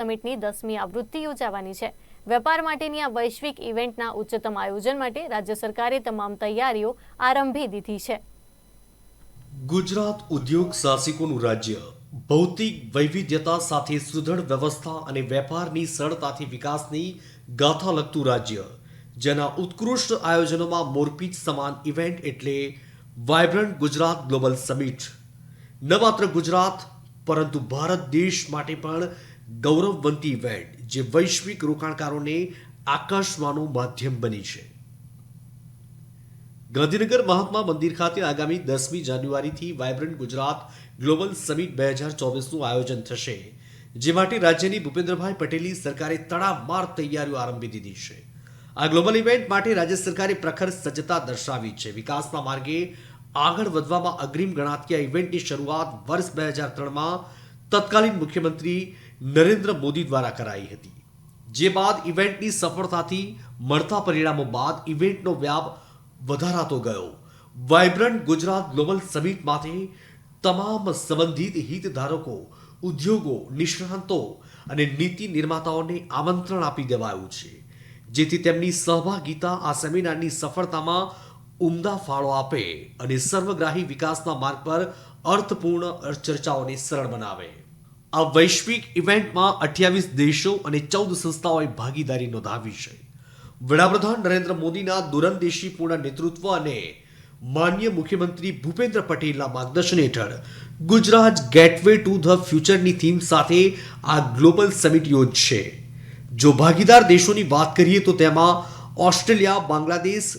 સમિટની દસમી આવૃત્તિ યોજાવાની છે. વેપાર માટેની આ વૈશ્વિક ઇવેન્ટના ઉચ્ચતમ આયોજન માટે રાજ્ય સરકારે તમામ તૈયારીઓ આરંભી દીધી છે. ગુજરાત ઉદ્યોગ સાહસિકોનું રાજ્ય. ભૌતિક વૈવિધ્યતા સાથે સુદૃઢ વ્યવસ્થા અને વેપારની સરળતાથી વિકાસની ગાથા લગતું રાજ્ય. જેના ઉત્કૃષ્ટ આયોજનોમાં મોરપીચ સમાન ઇવેન્ટ એટલે વાયબ્રન્ટ ગુજરાત ગ્લોબલ સમિટ. ન માત્ર ગુજરાત, પરંતુ ભારત દેશ માટે પણ ગૌરવવંતી ઇવેન્ટ જે વૈશ્વિક રોકાણકારોને આકર્ષવાનું માધ્યમ બની છે. ગાંધીનગર મહાત્મા મંદિર ખાતે આગામી દસમી જાન્યુઆરીથી વાયબ્રન્ટ ગુજરાત ગ્લોબલ સમિટ બે હજાર ચોવીસનું આયોજન થશે, જે માટે રાજ્યની ભૂપેન્દ્રભાઈ પટેલની સરકારે તડામાર તૈયારીઓ આરંભી દીધી છે. આ ગ્લોબલ ઇવેન્ટ માટે રાજ્ય સરકારે પ્રખર સજ્જતા દર્શાવી છે. વિકાસના માર્ગે આગળ વધવામાં અગ્રીમ ગણાતી આ ઇવેન્ટની શરૂઆત વર્ષ બે હજાર ત્રણમાં તત્કાલીન મુખ્યમંત્રી નરેન્દ્ર મોદી દ્વારા કરાઈ હતી. જે બાદ ઇવેન્ટની સફળતાથી મળતા પરિણામો બાદ ઇવેન્ટનો વ્યાપ વધારાતો ગયો. વાઇબ્રન્ટ ગુજરાત ગ્લોબલ સમિટ માટે તમામ સંબંધિત હિતધારકો, ઉદ્યોગો, નિષ્ણાંતો અને નીતિ નિર્માતાઓને આમંત્રણ આપી દેવાયું છે. જેથી તેમની સહભાગિતા આ સેમિનારની સફળતામાં ઉમદા ફાળો આપે અને સર્વગ્રાહી વિકાસના માર્ગ પર અર્થપૂર્ણ ચર્ચાઓને સરળ બનાવે. આ વૈશ્વિક ઇવેન્ટમાં અઠ્યાવીસ દેશો અને ચૌદ સંસ્થાઓએ ભાગીદારી નોંધાવી છે વડાપ્રધાન નરેન્દ્ર મોદીના દૂરંદેશીપૂર્ણ નેતૃત્વ અને માન્ય મુખ્યમંત્રી ભૂપેન્દ્ર પટેલના માર્ગદર્શન હેઠળ ગુજરાત ગેટવે ટુ ધ ફ્યુચરની થીમ સાથે આ ગ્લોબલ સમિટ યોજશે. જો ભાગીદાર દેશોની વાત કરીએ તો તેમાં Australia, Bangladesh,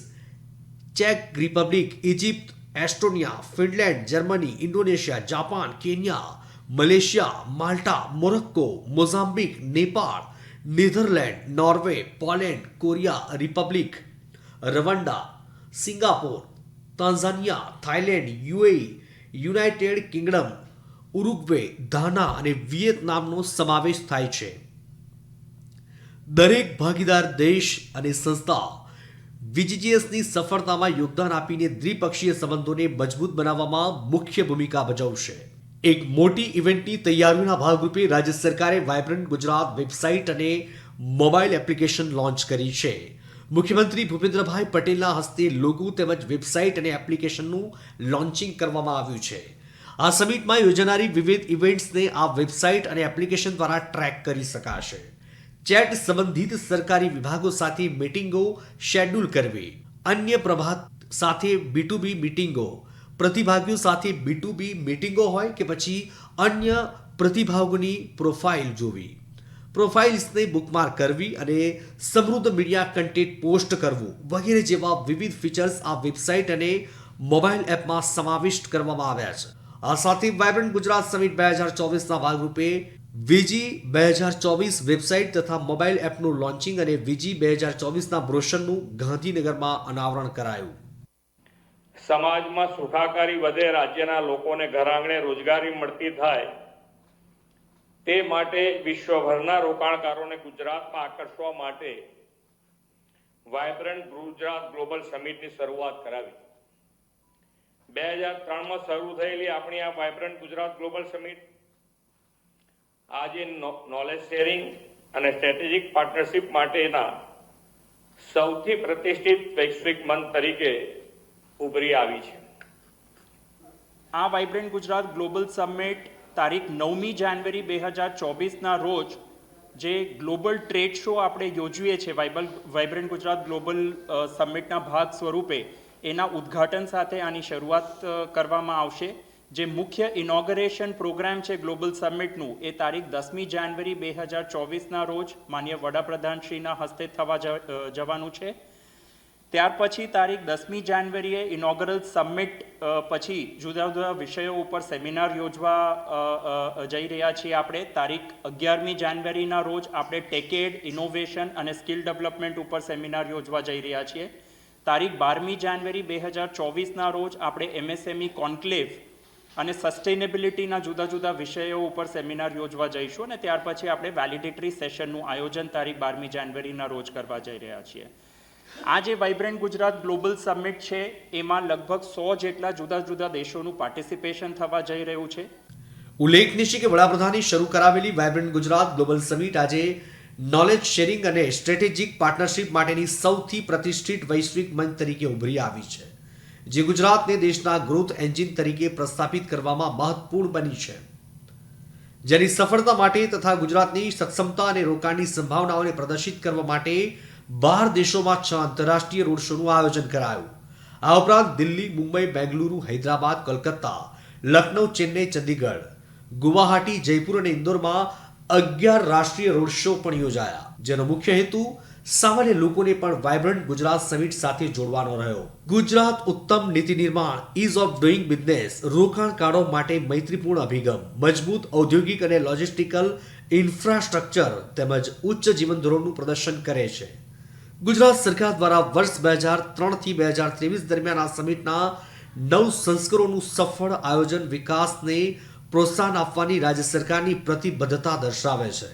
check Republic, Egypt, Estonia, Finland, Germany, Indonesia, Japan, Kenya Malaysia Malta Morocco Mozambique Nepal Netherland Norway Poland Korea Republic Rwanda Singapore Tanzania Thailand UAE United Kingdom Uruguay Ghana અને વિયેતનામનો સમાવેશ થાય છે દરેક ભાગીદાર દેશ અને સંસ્થા વીજીજીએસની સફળતામાં યોગદાન આપીને દ્વિપક્ષીય સંબંધોને મજબૂત બનાવવામાં મુખ્ય ભૂમિકા ભજવશે. એક મોટી ઇવેન્ટની તૈયારીઓના ભાગરૂપે રાજ્ય સરકારે વાયબ્રન્ટ ગુજરાત વેબસાઇટ અને મોબાઈલ એપ્લિકેશન લોન્ચ કરી છે. મુખ્યમંત્રી ભૂપેન્દ્રભાઈ પટેલના હસ્તે લોગો તેમજ વેબસાઇટ અને એપ્લિકેશનનું લોન્ચિંગ કરવામાં આવ્યું છે. આ સમિટમાં યોજાનારી વિવિધ ઇવેન્ટ્સને આ વેબસાઇટ અને એપ્લિકેશન દ્વારા ટ્રેક કરી શકાશે. ચેટ સંબંધિત સરકારી વિભાગો સાથે મીટિંગો શેડ્યુલ કરવી. અન્ય પ્રભાત સાથે બી મીટિંગો પ્રતિભાગીઓ સાથે બી મીટિંગો હોય કે પછી અન્ય પ્રતિભાગોની પ્રોફાઇલ જોવી. પ્રોફાઇલ્સને બુકમાર્ક કરવી અને સમૃદ્ધ મીડિયા કન્ટેન્ટ પોસ્ટ કરવું વગેરે જેવા વિવિધ ફીચર્સ આ વેબસાઇટ અને મોબાઈલ એપમાં સમાવિષ્ટ કરવામાં આવ્યા છે. આ સાથે વાયબ્રન્ટ ગુજરાત સમિટ બે હજાર ચોવીસના ભાગરૂપે વીજી બે હજાર ચોવીસ વેબસાઇટ તથા મોબાઈલ એપનું લોન્ચિંગ અને વીજી બે હજાર ચોવીસના બ્રોશરનું ગાંધીનગરમાં અનાવરણ કરાયું. સમાજમાં સુખાકારી વધે, રાજ્યના લોકોને ઘર આંગણે રોજગારી મળતી થાય, તે માટે વિશ્વભરના રોકાણકારોને ગુજરાતમાં આકર્ષવા માટે વાયબ્રન્ટ ગુજરાત ગ્લોબલ સમિટની શરૂઆત કરાવી. બે હજાર ત્રણમાં શરૂ થયેલી આપણી આ વાયબ્રન્ટ ગુજરાત ગ્લોબલ સમિટ. આજે નોલેજ શેરિંગ અને સ્ટ્રેટેજિક પાર્ટનરશિપ માટેના સૌથી પ્રતિષ્ઠિત વૈશ્વિક મંચ તરીકે ઉભરી આવી છે. આ વાઇબ્રન્ટ ગુજરાત ગ્લોબલ સમિટ તારીખ નવમી જાન્યુઆરી બે હજાર ચોવીસના રોજ જે ગ્લોબલ ટ્રેડ શો આપણે યોજીએ છીએ, વાઇબલ, વાઇબ્રન્ટ ગુજરાત ગ્લોબલ સમિટના ભાગ સ્વરૂપે, એના ઉદ્ઘાટન સાથે આની શરૂઆત કરવામાં આવશે. જે મુખ્ય ઇનોગરેશન પ્રોગ્રામ છે ગ્લોબલ સમિટનું, એ તારીખ દસમી જાન્યુઆરી બે હજાર ચોવીસના રોજ માન્ય વડાપ્રધાનશ્રીના હસ્તે થવા જવાનું છે. ત્યાર પછી તારીખ દસમી જાન્યુઆરીએ ઇનોગરલ સમિટ પછી જુદા જુદા વિષયો ઉપર સેમિનાર યોજવા જઈ રહ્યા છીએ આપણે. તારીખ અગિયારમી જાન્યુઆરીના રોજ આપણે ટેકેડ ઇનોવેશન અને સ્કિલ ડેવલપમેન્ટ ઉપર સેમિનાર યોજવા જઈ રહ્યા છીએ. તારીખ બારમી જાન્યુઆરી બે હજાર ચોવીસના રોજ આપણે એમએસએમઈ કોન્ક્લેવ અને સસ્ટેનેબિલિટીના જુદા જુદા વિષયો ઉપર સેમિનાર યોજવા જઈશું અને ત્યાર પછી આપણે વેલિડેટરી સેશનનું આયોજન તારીખ બારમી જાન્યુઆરીના રોજ કરવા જઈ રહ્યા છીએ. આ જે વાઇબ્રન્ટ ગુજરાત ગ્લોબલ સમિટ છે, એમાં લગભગ સો જેટલા જુદા જુદા દેશોનું પાર્ટિસિપેશન થવા જઈ રહ્યું છે. ઉલ્લેખનીય છે કે વડાપ્રધાને શરૂ કરાવેલી વાઇબ્રન્ટ ગુજરાત ગ્લોબલ સમિટ આજે નોલેજ શેરિંગ અને સ્ટ્રેટેજિક પાર્ટનરશિપ માટેની સૌથી પ્રતિષ્ઠિત વૈશ્વિક મંચ તરીકે ઉભરી આવી છે, જે ગુજરાતને દેશના ગ્રોથ એન્જિન તરીકે પ્રસ્થાપિત કરવામાં મહત્વપૂર્ણ બની છે. જેની સફળતા માટે તથા ગુજરાતની સક્ષમતા અને રોકાણની સંભાવનાઓને પ્રદર્શિત કરવા માટે બહાર દેશોમાં છ આંતરરાષ્ટ્રીય રોડ શોનું આયોજન કરાયું. આ ઉપરાંત દિલ્હી, મુંબઈ, બેંગલુરુ, હૈદરાબાદ કોલકાતા લખનૌ, ચેન્નઈ, ચંદીગઢ, ગુવાહાટી, જયપુર અને ઇન્દોરમાં અગિયાર રાષ્ટ્રીય રોડ શો પણ યોજાયા, જેનો મુખ્ય હેતુ સામાન્ય લોકોને પણ વાયબ્રન્ટ ગુજરાત સમિટ સાથે જોડવાનો રહ્યો. ગુજરાત ઉત્તમ નીતિ નિર્માણ ઇઝ ઓફ ડુઈંગ બિઝનેસ રોકાણકારો માટે મૈત્રીપૂર્ણ અભિગમ, મજબૂત ઔદ્યોગિક અને લોજિસ્ટિકલ ઇન્ફ્રાસ્ટ્રક્ચર તેમજ ઉચ્ચ જીવન ધોરણનું પ્રદર્શન કરે છે. ગુજરાત સરકાર દ્વારા વર્ષ બે હજાર ત્રણથી બે હજાર ત્રેવીસ દરમિયાન આ સમિટના નવ સંસ્કરોનું સફળ આયોજન વિકાસને પ્રોત્સાહન આપવાની રાજ્ય સરકારની પ્રતિબદ્ધતા દર્શાવે છે.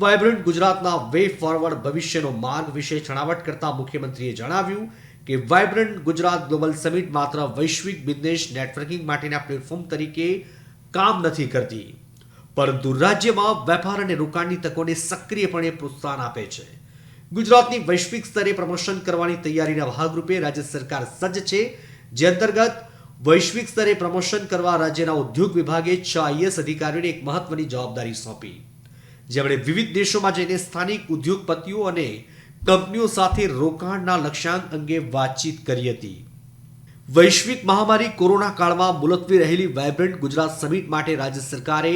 વાયબ્રન્ટ ગુજરાતના વે ફોરવર્ડ ભવિષ્યનો માર્ગ વિશે છણાવટ કરતા મુખ્યમંત્રીએ જણાવ્યું કે વાઇબ્રન્ટ ગુજરાત ગ્લોબલ સમિટ માત્ર વૈશ્વિક બિઝનેસ નેટવર્કિંગ માટેના પ્લેટફોર્મ તરીકે કામ નથી કરતી, પરંતુ રાજ્યમાં વેપાર અને રોકાણની તકોને સક્રિયપણે પ્રોત્સાહન આપે છે. ગુજરાતની વૈશ્વિક સ્તરે પ્રમોશન કરવાની તૈયારીના ભાગરૂપે રાજ્ય સરકાર સજ્જ છે, જે અંતર્ગત વૈશ્વિક સ્તરે પ્રમોશન કરવા રાજ્યના ઉદ્યોગ વિભાગે છ આઈએસ અધિકારીઓને એક મહત્વની જવાબદારી સોંપી. જેમણે વિવિધ દેશોમાં જઈને સ્થાનિક ઉદ્યોગપતિઓ અને કંપનીઓ સાથે રોકાણના લક્ષ્યાંક અંગે વાતચીત કરી હતી. વૈશ્વિક મહામારી કોરોના કાળમાં મુલતવી રહેલી વાઇબ્રન્ટ ગુજરાત સમિટ માટે રાજ્ય સરકારે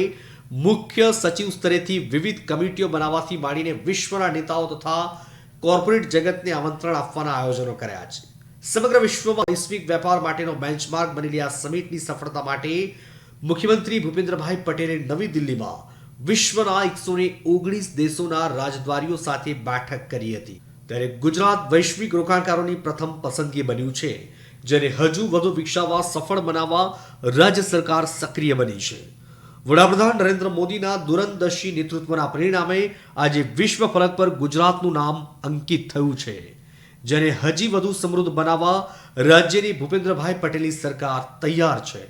મુખ્ય સચિવ સ્તરેથી વિવિધ કમિટીઓ બનાવવાથી માંડીને વિશ્વના નેતાઓ તથા કોર્પોરેટ જગતને આમંત્રણ આપવાના આયોજનો કર્યા છે. સમગ્ર વિશ્વમાં વૈશ્વિક વેપાર માટેનો બેન્ચમાર્ક બનેલી આ સમિટની સફળતા માટે મુખ્યમંત્રી ભૂપેન્દ્રભાઈ પટેલે નવી દિલ્હીમાં વિશ્વના એકસો ઓગણીસ દેશોના રાજદ્વારીઓ સાથે બેઠક કરી હતી. ત્યારે ગુજરાત વૈશ્વિક રોકાણકારોની પ્રથમ પસંદગી બન્યું છે, જેને હજુ વધુ વિકસાવવા સફળ બનાવવા રાજ્ય સરકાર સક્રિય બની છે. વડાપ્રધાન નરેન્દ્ર મોદીના દૂરંદર્શી નેતૃત્વના પરિણામે આજે વિશ્વ ફલક પર ગુજરાતનું નામ અંકિત થયું છે, જેને હજી વધુ સમૃદ્ધ બનાવવા રાજ્યની ભૂપેન્દ્રભાઈ પટેલની સરકાર તૈયાર છે.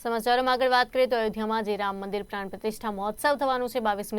સમાચારોમાં આગળ વાત કરીએ તો અયોધ્યામાં જે રામ મંદિર પ્રાણ પ્રતિષ્ઠા મહોત્સવ થવાનું છે, બાવીસમી